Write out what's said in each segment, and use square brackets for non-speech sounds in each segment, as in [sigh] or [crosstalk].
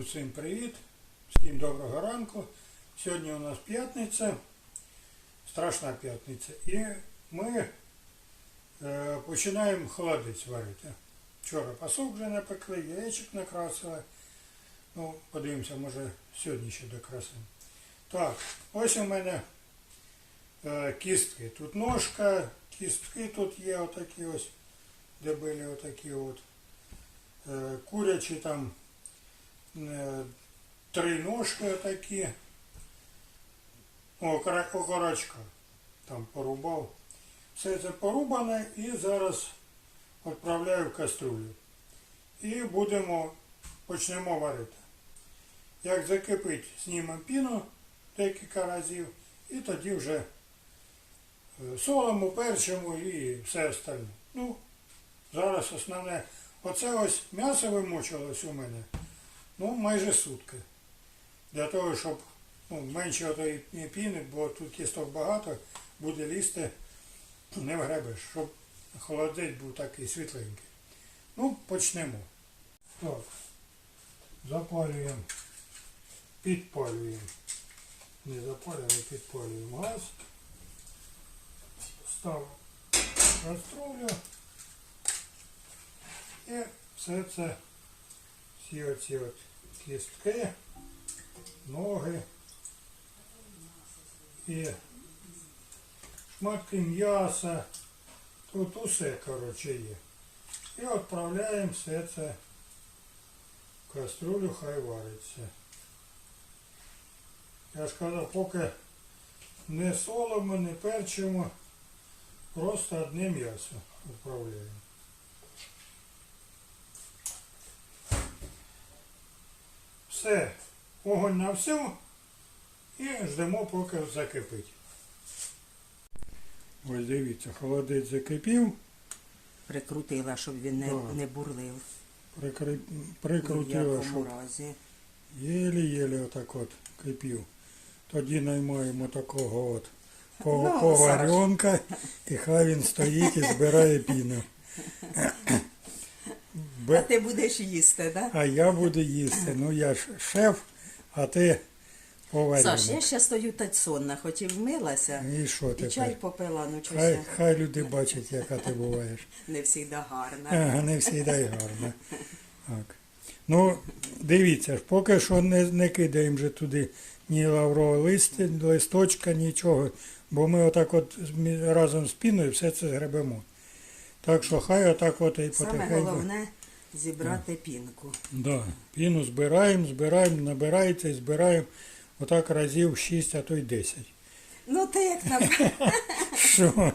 Усім привіт, всім доброго ранку. Сьогодні у нас п'ятниця, страшна п'ятниця. І ми е, починаємо холодець варити. Вчора пасок вже напекли, яєчок накрасили. Ну, подивимося, може сьогодні ще докрасимо. Так, ось у мене е, кістки. Тут ножка, кістки тут є отакі ось, де були отакі от. Е, курячі там три ножки такі. Окорочка там порубав. Все це порубане і зараз відправляю в каструлю. І будемо, почнемо варити. Як закипить, знімемо піну декілька разів і тоді вже е, солимо, перчимо і все остальне. Ну, зараз основне. Оце ось м'ясо вимочилось у мене, ну, майже сутки. Для того, щоб ну, менше отої піни, бо тут кісток багато, буде лізти, не вгребеш, щоб холодець був такий світленький. Ну, почнемо. Так, запалюємо, підпалюємо. Не запалюємо, підпалюємо газ. Ставимо каструлю. І все це, всі оці от кістки, ноги і шматки м'яса. Тут усе, коротше, є. І відправляємо все це в каструлю, хай вариться. Я ж казав, поки не солимо, не перчимо, просто одне м'ясо відправляємо. Все, огонь на всю і ждемо, поки закипить. Ось дивіться, холодець закипів, Прикрутила, щоб він не, Так. не бурлив. прикри... Прикрутила, щоб єлі-єлі отак от кипів. Тоді наймаємо такого от Ну, поваренка, і хай він стоїть і збирає піну. [laughs] А ти будеш їсти, так? А я буду їсти. Ну я ж шеф, а ти поваренок. Саш, я ще стою та сонна, хоч і вмилася, І що і чай попила, ну Хай, чогось хай люди бачать, яка ти буваєш. [laughs] не завжди гарна. Ага, не всі дай гарно. Так. Ну, дивіться ж, поки що не, не кидаємо вже туди ні лаврового листя, листочка, нічого. Бо ми отак от разом з піною все це згребемо. Так що хай отак от і Саме головне зібрати пінку. Да, піну збираємо, збираємо, набирається і збираємо отак разів 6, а то й 10. Ну ти як на [laughs] Що?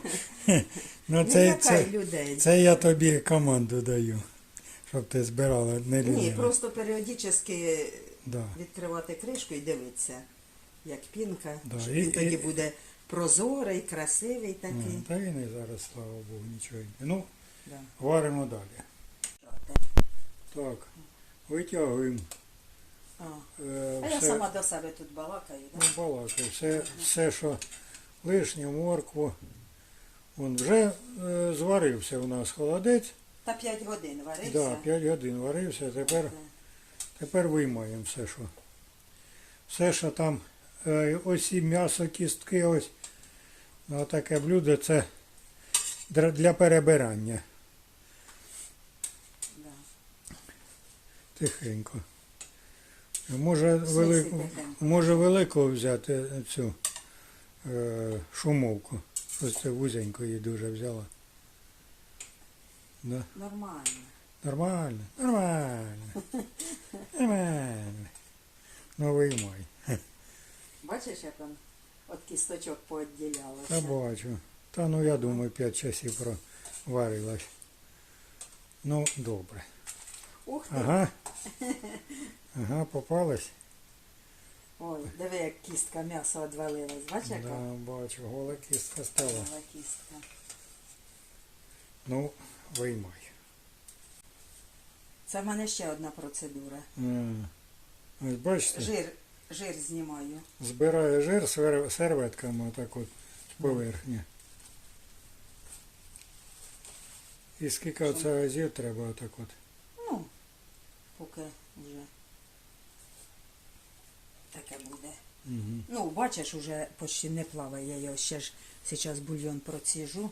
Ну, це, це, людей. це я тобі команду даю, щоб ти збирала, не Ні, просто періодично Да. відкривати кришку і дивитися, як пінка, Да, що і- він тоді і- буде прозорий, красивий такий. Ні, Та він і зараз, слава Богу, нічого. Ну, Да. варимо далі. Так, витягуємо. А. Е, А я все, сама до себе тут балакаю, ну, так? балакай, все, все, що лишнє, моркву. Вон вже е, зварився у нас холодець. Та 5 годин варився. Да, 5 годин варився, тепер, тепер виймаємо все, що. Все, що там, е, ось і м'ясо, кістки, ось ну, таке блюдо, це для перебирання. Да. Тихенько. Може, велику, може велику взяти цю е, шумовку. Ось це вузенько її дуже взяла. Да. Нормально. Нормально, нормально. [laughs] Нормально. Ну виймай. Бачиш, як он от кісточок поодділялося. Та бачу. Та ну я думаю, 5 часів проварилась. Ну, добре. Ух ти. Ага. [laughs] Ага, попалась. Ой, диви, як кістка м'яса одвалилась. Бачиш, яка? Да, бачу, гола кістка стала. Гола кістка. Ну, виймай. Це в мене ще одна процедура. М. Ось бачите, Жир, жир знімаю. збирає жир свер- серветками отак от з поверхні. І скільки оце разів треба отак от. Поки вже таке буде. Угу. Ну, бачиш, уже почти не плаває. Я його ще ж зараз бульйон проціжу.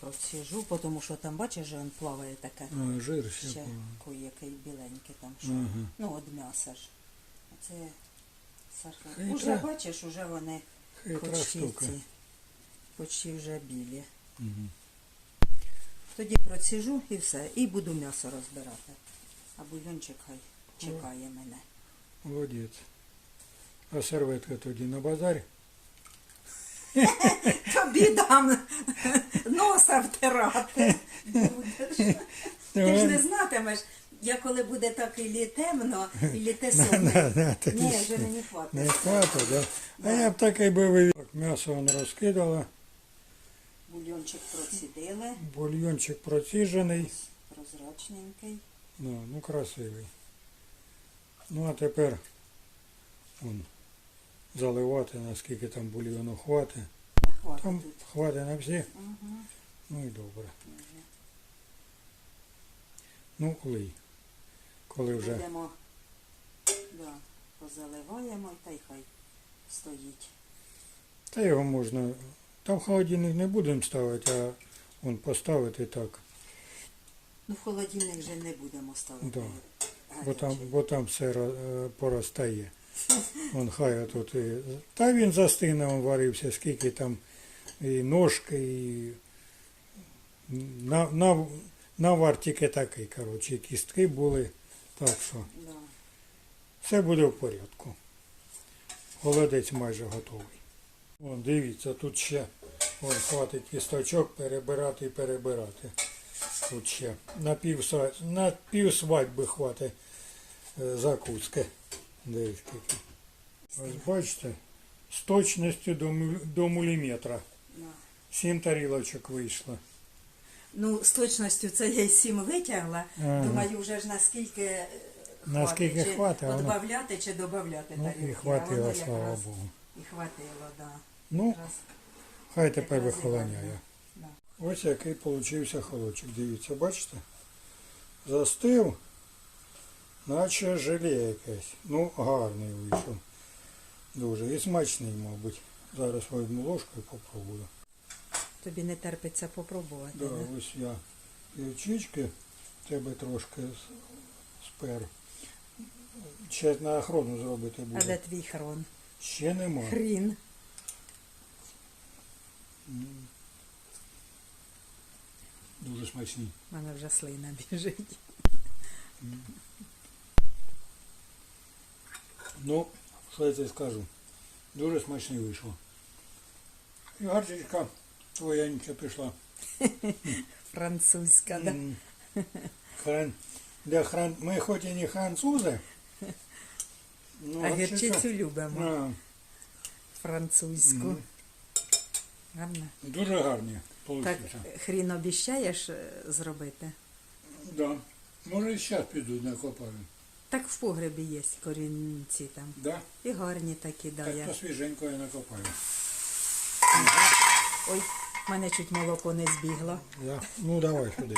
Проціжу, тому що там, бачиш, він плаває таке. А, жир ще. Ще кое-який біленький там що. Ага. Ну, от м'яса ж. Це сахар. Уже бачиш, уже вони почти ці. Почти вже білі. Угу. Тоді проціжу і все. І буду м'ясо розбирати. А бульйончик хай чекає мене. Молодець. А серветка тоді на базарі? [laughs] Тобі дам носа втирати. будеш. Ти ж не знатимеш, я коли буде так ілі темно, ілі те [laughs] саме. Ні, вже мені хватить. Не хватить, да? А я б такий би вивів. М'ясо він розкидала, Бульйончик процідили, бульйончик проціжений. прозрачненький. Ну, ну красивий. Ну а тепер он, заливати, наскільки там бульйону хватить. Та Хватить Там хватить на всі, Угу. ну і добре. Ну, лий. Коли вже. Будемо, да, позаливаємо та й хай стоїть. Та його можна. Там холодильник не будемо ставити, а он поставити так. Ну, в холодильник вже не будемо ставити. Да. Бо там, бо там все ро- е, поростає. Вон хай тут і. Та він застине, він варився, скільки там і ножки, і на, на, навар тільки такий, коротше, і кістки були. Так що Да. все буде в порядку. Холодець майже готовий. Вон, дивіться, тут ще вон, хватить кісточок перебирати і перебирати. Тут ще на пів, на пів свадьби хватить е, закуски. Дивіться. Ось бачите, з точністю до, до міліметра. Сім тарілочок вийшло. Ну, з точністю це я сім витягла. Ага. Думаю, вже ж наскільки е, Наскільки чи хватить, а воно- чи додавати Ну тарілки. і А хватило, воно слава якраз Богу. І хватило, да. Ну, Якраз, хай тепер вихолоняє. Ось який получився холодчик. Дивіться, бачите? Застив, наче желе якесь. Ну, гарний вийшов. Дуже. І смачний, мабуть. Зараз візьму ложку і попробую. Тобі не терпиться попробувати. Да, Да, ось я гірчички тебе трошки спер. Ще на охорону зробити А де твій хрон? Ще нема. Хрін. Дуже смачний. У мене вже слина біжить. Ну, що я тобі скажу? Дуже смачний вийшло. І гарчичка твоянька пішла. Французька, да? М. Хран... Для хран... Ми хоч і не французи, ну, А гарчиця- гірчицю любимо. А, Французьку. Мгм. Гарно. дуже гарні Так, хрін обіщаєш зробити? зробити? Да. Може і зараз підуть накопаю. Так в погребі є корінці там. Да? І гарні такі, да. Так Я. то свіженько я накопаю. Ой, в мене чуть молоко не збігло. Да. Ну давай сюди.